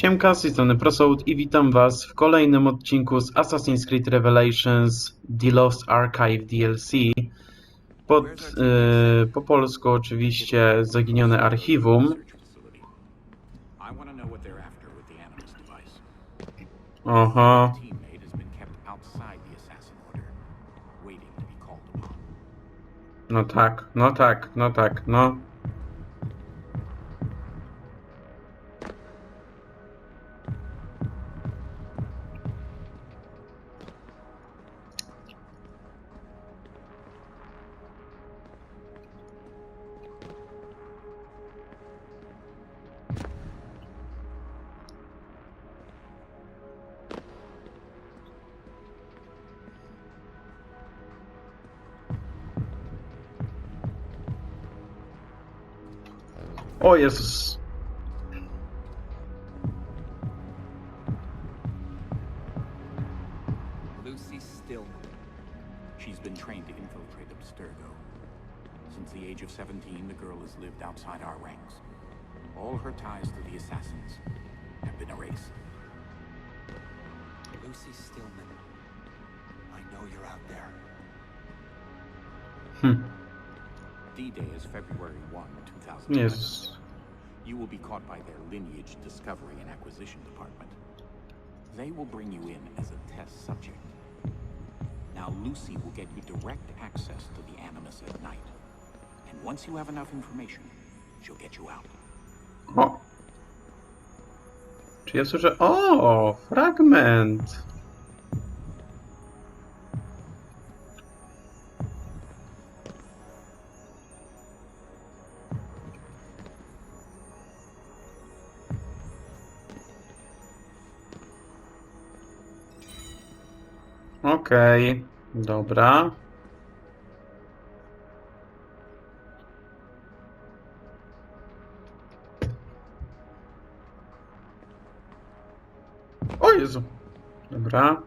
Siemka, z tej strony Prosoud i witam was w kolejnym odcinku z Assassin's Creed Revelations The Lost Archive DLC. Pod, y, po polsku oczywiście Zaginione Archiwum. Upon. no tak, no tak, no tak, no. Jezus. Lucy Stillman. She's been trained to infiltrate Abstergo. Since the age of 17, the girl has lived outside our ranks. All her ties to the assassins have been erased. Lucy Stillman. I know you're out there. Hm, D-Day is February 1, 2000. Jezus. You will be caught by their lineage discovery and acquisition department. They will bring you in as a test subject. Now Lucy will get you direct access to the Animus at night. And once you have enough information, she'll get you out. O. Czy ja słyszę... O, fragment. Okej, dobra. O Jezu. Dobra.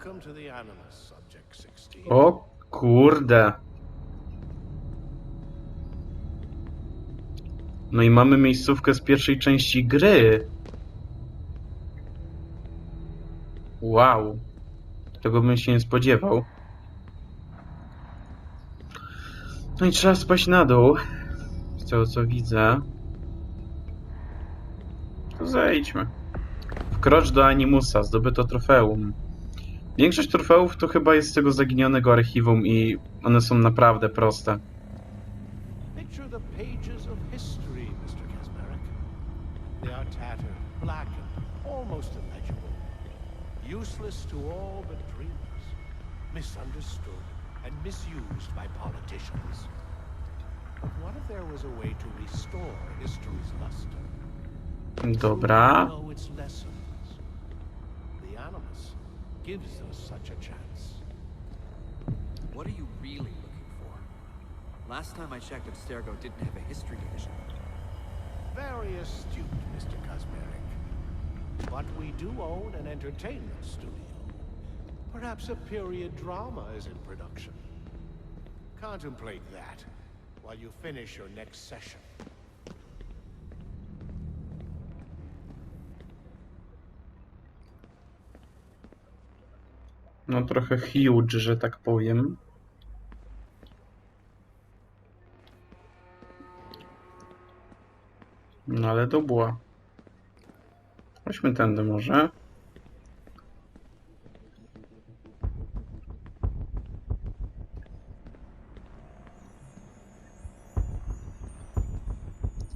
Welcome to the Animus, Subject 16. O kurde. No i mamy miejscówkę z pierwszej części gry. Wow. Tego bym się nie spodziewał. No i trzeba spaść na dół. Z tego co widzę. To zejdźmy. Wkrocz do Animusa, zdobyto trofeum. Większość trofeów to chyba jest z tego zaginionego archiwum i one są naprawdę proste. Picture the pages of history, Mr. Kasmarek. They are tattered, blackened, almost illegible. Useless to all but dreamers. Misunderstood and misused by politicians. But what if there was a way to restore history's luster? Dobra. To know its lessons. The Animus gives us such a chance. What are you really looking for? Last time I checked, Abstergo didn't have a history division. Very astute, Mr. Kosmerik. But we do own an entertainment studio. Perhaps a period drama is in production. Contemplate that while you finish your next session. No trochę huge, że tak powiem. No ale to była. Chodźmy tędy może.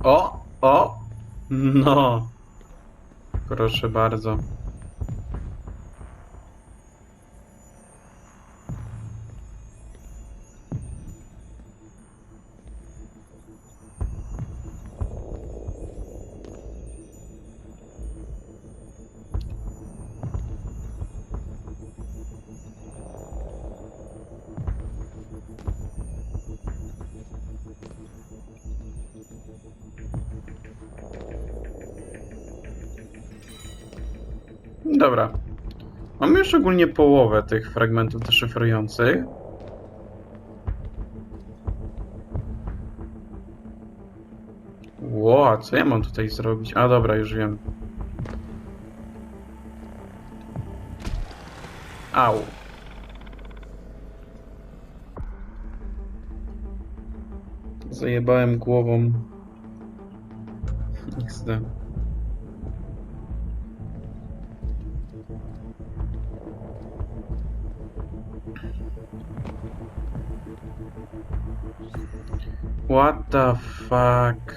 O! O! No! Proszę bardzo. Ogólnie połowę tych fragmentów deszyfrujących. Ło, a co ja mam tutaj zrobić? A dobra, już wiem. Au. Zajebałem głową. XD. What the fuck?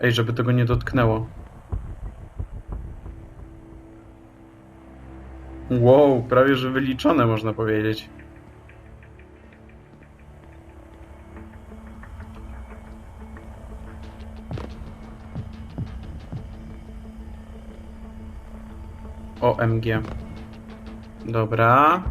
Ej, żeby tego nie dotknęło. Wow, prawie że wyliczone można powiedzieć. OMG. Dobra.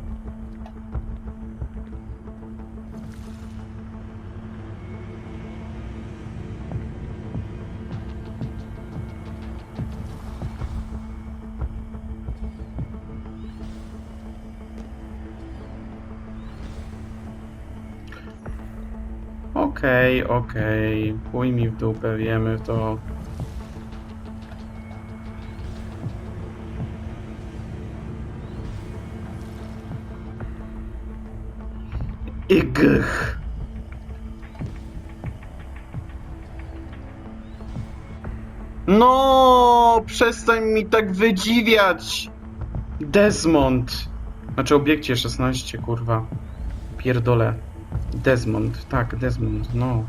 Okej, okej. Pój mi w dupę, wiemy to. Igh. No, przestań mi tak wydziwiać. Desmond. Znaczy obiekcie 16, kurwa. Pierdolę. Desmond, tak, Desmond, no.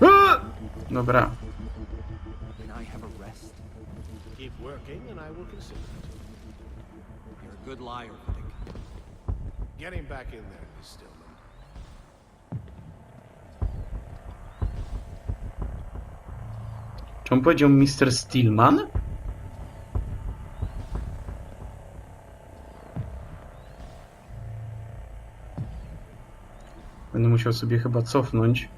A! Dobra. Keep working and I will consider it. You're a good liar. Get him back in there, Miss Stillman. Czy on powiedział Mr. Stillman? Będę musiał sobie chyba cofnąć.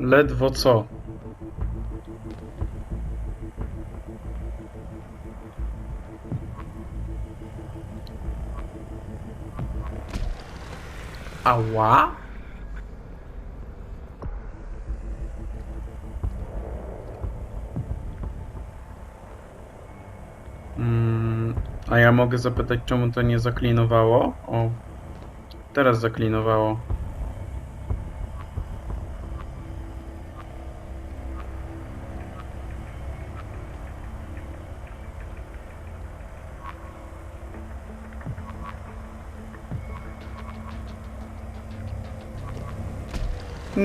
Ledwo co. Ała? Mm, a ja mogę zapytać, czemu to nie zaklinowało? O, teraz zaklinowało.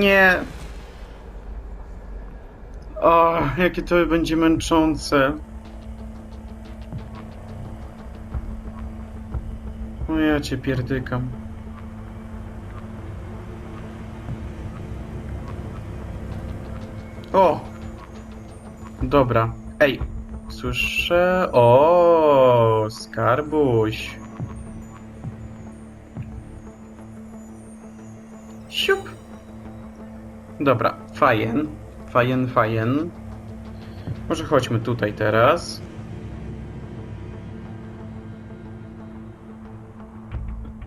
Nie. O, jakie to będzie męczące. O, ja cię pierdykam. O! Dobra. Ej, słyszę... O, skarbuś. Dobra, fajen. Fajen, fajen. Może chodźmy tutaj teraz.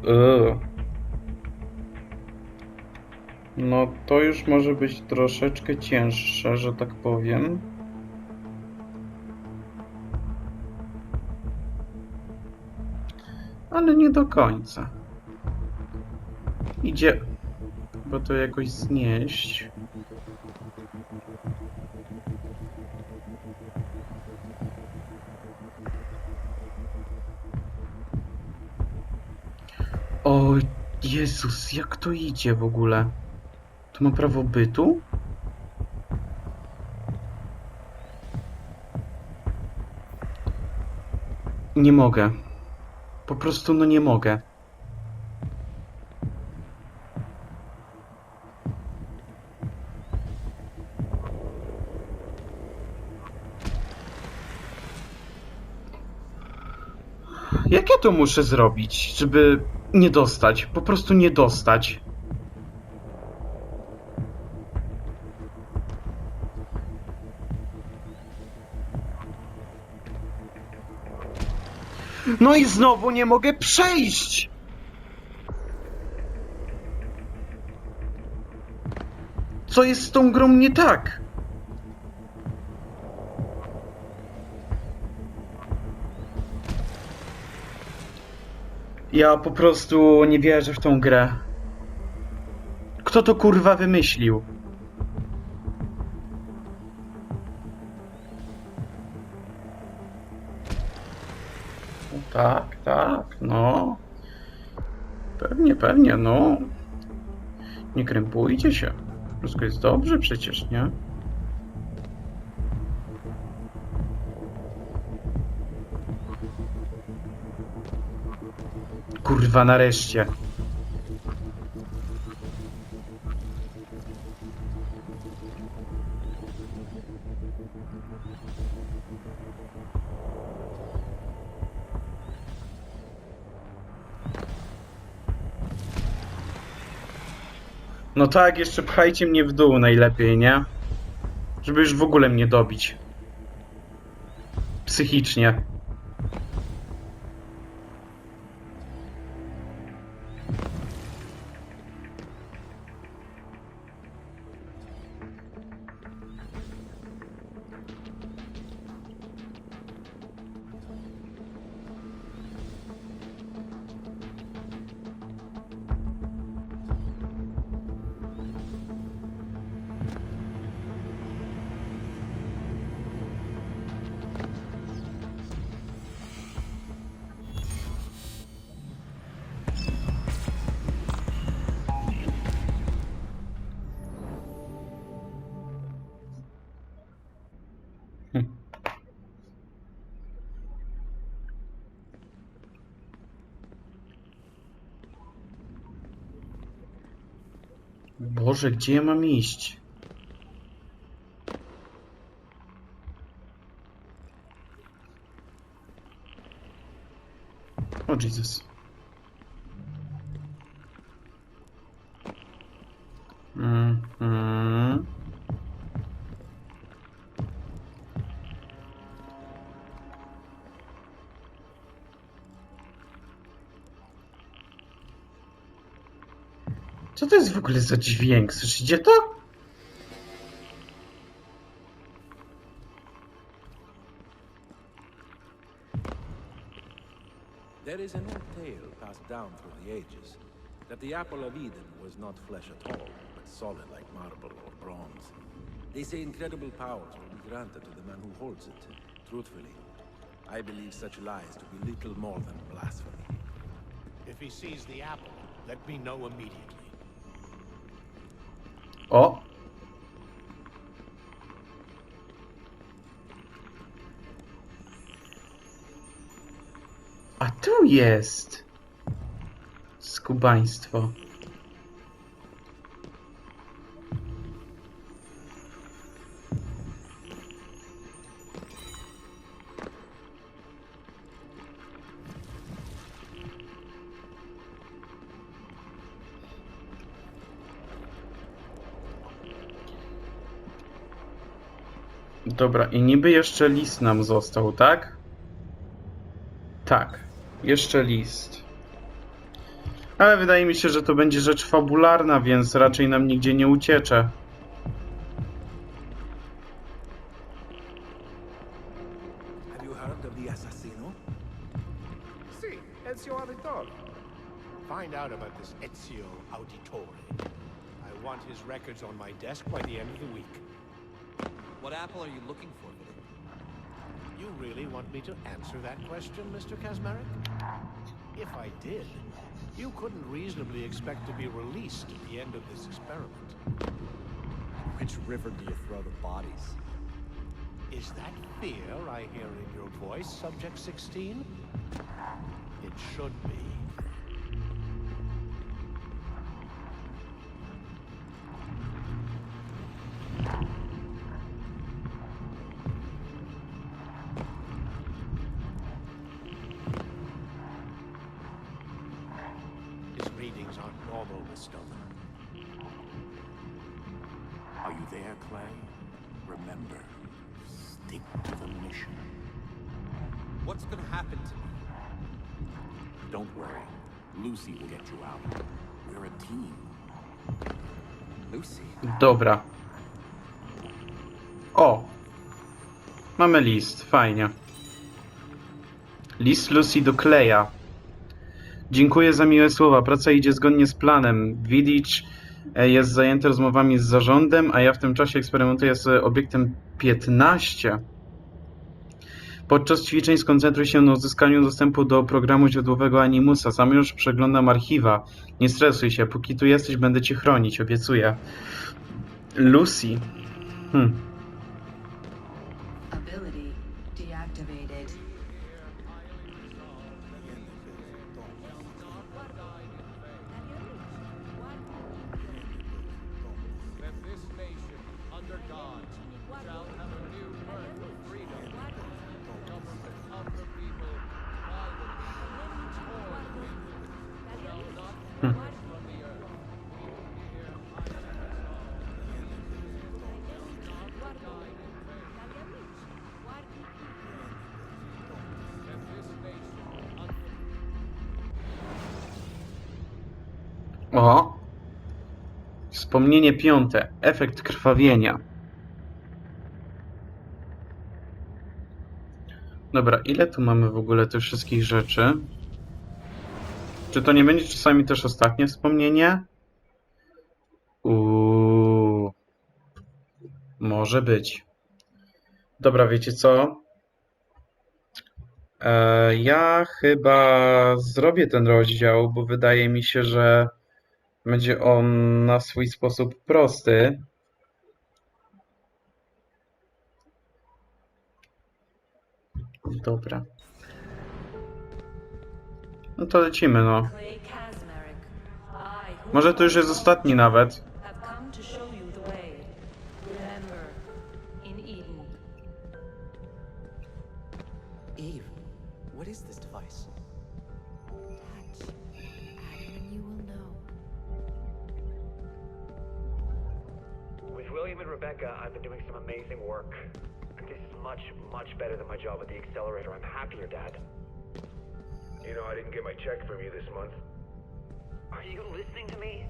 Ugh. No to już może być troszeczkę cięższe, że tak powiem. Ale nie do końca. Idzie, bo to jakoś znieść. O Jezus, jak to idzie w ogóle? To ma prawo bytu? Nie mogę. Po prostu no nie mogę. To muszę zrobić, żeby nie dostać? Po prostu nie dostać. No i znowu nie mogę przejść! Co jest z tą grą nie tak? Ja po prostu nie wierzę w tą grę. Kto to kurwa wymyślił? No tak, tak, no. Pewnie, pewnie, no. Nie krępujcie się. Wszystko jest dobrze przecież, nie? Kurwa, nareszcie. No tak, jeszcze pchajcie mnie w dół najlepiej, nie? Żeby już w ogóle mnie dobić. Psychicznie. Boże, gdzie ja mam iść? O Jesus. Co to jest w ogóle za dźwięk? Słyszycie to? There is an old tale passed down through the ages that the apple of Eden was not flesh at all, but solid like marble or bronze. They say incredible powers will be granted to the man who holds it. Truthfully, I believe such lies to be little more than blasphemy. If he sees the apple, let me know immediately. Jest! Skubaństwo. Dobra, i niby jeszcze list nam został, tak? Tak, jeszcze list. Ale wydaje mi się, że to będzie rzecz fabularna, więc raczej nam nigdzie nie uciecze. Have you heard of the Assassino? Ezio Auditore. Find out about this Ezio Auditore. I want his records on my desk by the end of the week. What apple are you looking for? You really want me to answer that question, Mr. Kazmarek? If I did, you couldn't reasonably expect to be released at the end of this experiment. Which river do you throw the bodies? Is that fear I hear in your voice, Subject 16? It should be. Don't worry. Lucy will get you out. We're a team. Lucy? Dobra. O! Mamy list, fajnie. List Lucy do Kleja. Dziękuję za miłe słowa. Praca idzie zgodnie z planem. Widic e, jest zajęty rozmowami z zarządem, a ja w tym czasie eksperymentuję z obiektem 15. Podczas ćwiczeń skoncentruj się na uzyskaniu dostępu do programu źródłowego Animusa. Sam już przeglądam archiwa. Nie stresuj się, póki tu jesteś, będę cię chronić, obiecuję. Lucy. Hmm. Wspomnienie piąte. Efekt krwawienia. Dobra, ile tu mamy w ogóle tych wszystkich rzeczy? Czy to nie będzie czasami też ostatnie wspomnienie? Uuu. Może być. Dobra, wiecie co? E, ja chyba zrobię ten rozdział, bo wydaje mi się, że będzie on na swój sposób prosty. Dobra. No to lecimy, no. Może to już jest ostatni nawet. Amazing work. This is much, much better than my job at the accelerator. I'm happier, Dad. You know, I didn't get my check from you this month. Are you listening to me?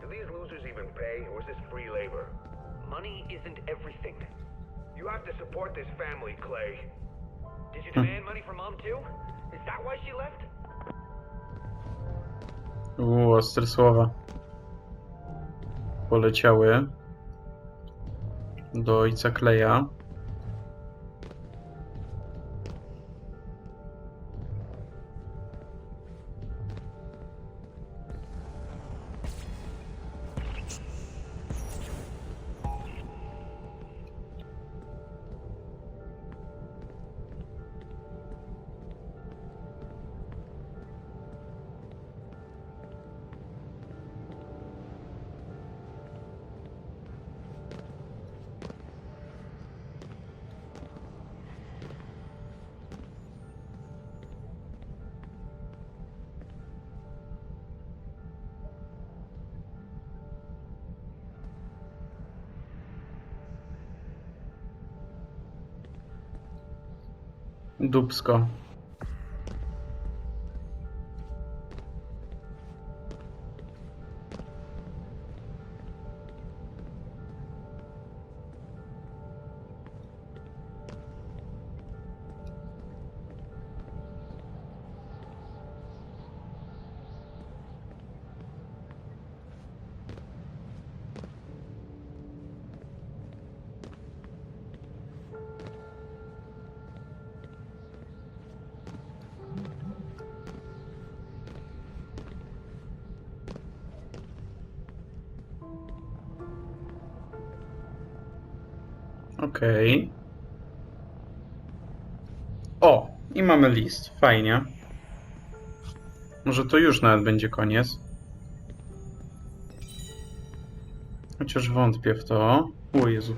Do these losers even pay, or is this free labor? Money isn't everything. You have to support this family, Clay. Did you demand money from Mom, too? Is that why she left? Uuu, ostre słowa. Poleciały do Kleja. Dubsko. Okej. O, i mamy list. Fajnie. Może to już nawet będzie koniec. Chociaż wątpię w to. O Jezu.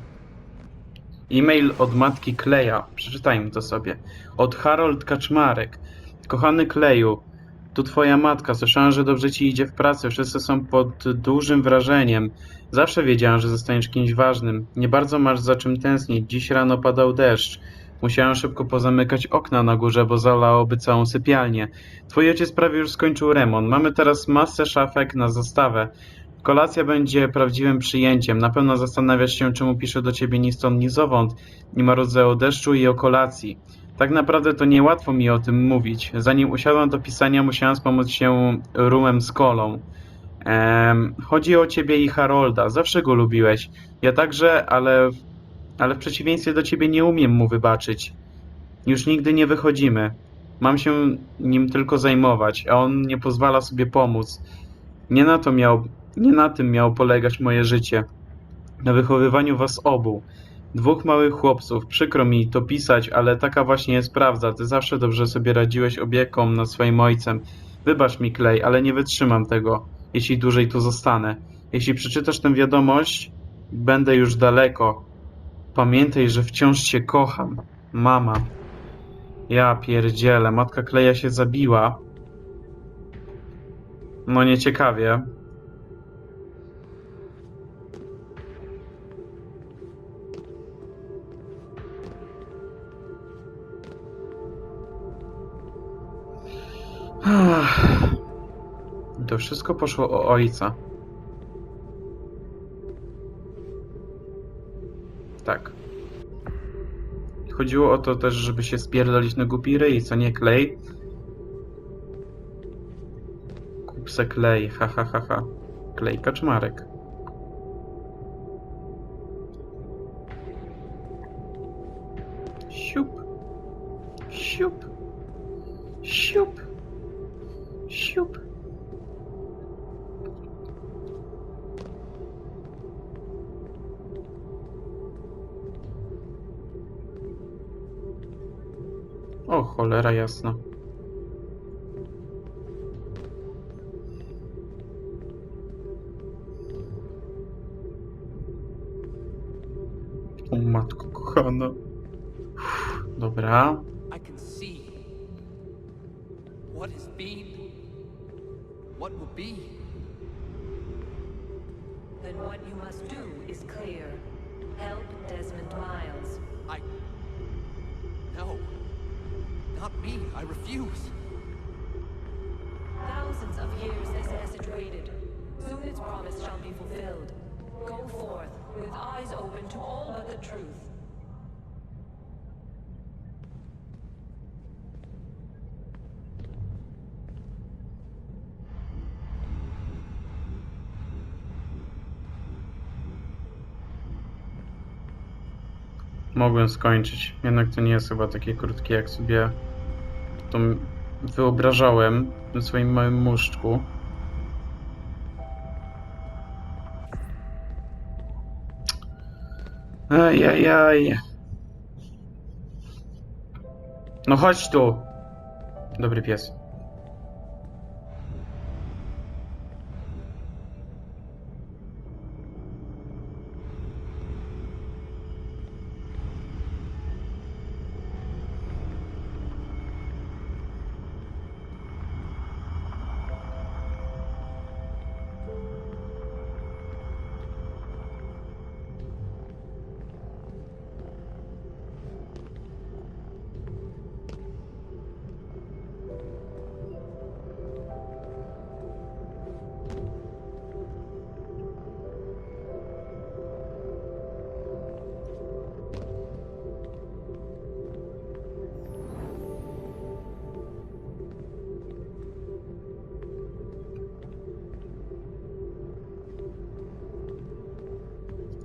E-mail od matki Kleja. Przeczytajmy to sobie. Od Harold Kaczmarek. Kochany Kleju, tu twoja matka. Słyszałem, że dobrze ci idzie w pracy. Wszyscy są pod dużym wrażeniem. Zawsze wiedziałem, że zostaniesz kimś ważnym. Nie bardzo masz za czym tęsknić. Dziś rano padał deszcz. Musiałem szybko pozamykać okna na górze, bo zalałoby całą sypialnię. Twój ojciec prawie już skończył remont. Mamy teraz masę szafek na zastawę. Kolacja będzie prawdziwym przyjęciem. Na pewno zastanawiasz się, czemu piszę do ciebie ni stąd, ni zowąd. Nie ma rodzaju deszczu i o kolacji. Tak naprawdę to niełatwo mi o tym mówić. Zanim usiadłem do pisania, musiałem wspomóc się rumem z kolą. Em, chodzi o ciebie i Harolda. Zawsze go lubiłeś. Ja także, ale, ale w przeciwieństwie do ciebie nie umiem mu wybaczyć. Już nigdy nie wychodzimy. Mam się nim tylko zajmować, a on nie pozwala sobie pomóc. Nie na to miał, nie na tym miało polegać moje życie. Na wychowywaniu was obu. Dwóch małych chłopców. Przykro mi to pisać, ale taka właśnie jest prawda. Ty zawsze dobrze sobie radziłeś opieką nad swoim ojcem. Wybacz mi, Clay, ale nie wytrzymam tego, jeśli dłużej tu zostanę. Jeśli przeczytasz tę wiadomość, będę już daleko. Pamiętaj, że wciąż cię kocham. Mama. Ja pierdzielę, matka Kleja się zabiła. No nieciekawie. To wszystko poszło o ojca. Tak. Chodziło o to też, żeby się spierdolić na głupi ryj, co nie klej. Kup se klej, ha ha ha ha. Klej kaczmarek. Siup. Cholera jasna. O matko kochana. Dobra. What what will be. With eyes open to all but the truth. Mogłem skończyć. Jednak to nie jest chyba takie krótkie, jak sobie to wyobrażałem w swoim małym muszczku. Ай-яй-яй. Ну, хоть что. Добрый пес.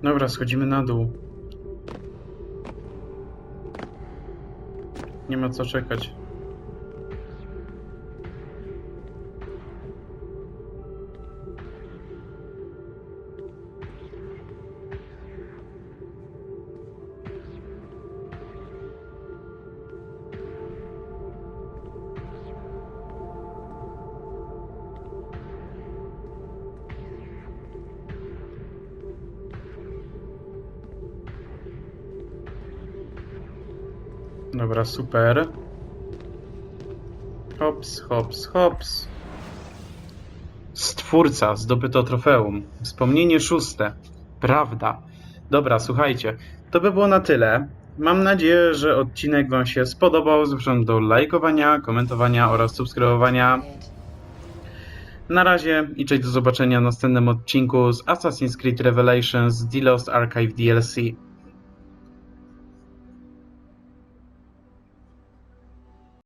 Dobra, schodzimy na dół. Nie ma co czekać. Dobra, super. Hops, hops, hops. Stwórca, zdobyto trofeum. Wspomnienie szóste. Prawda. Dobra, słuchajcie, to by było na tyle. Mam nadzieję, że odcinek Wam się spodobał. Zapraszam do lajkowania, komentowania oraz subskrybowania. Na razie i cześć do zobaczenia w następnym odcinku z Assassin's Creed Revelations The Lost Archive DLC.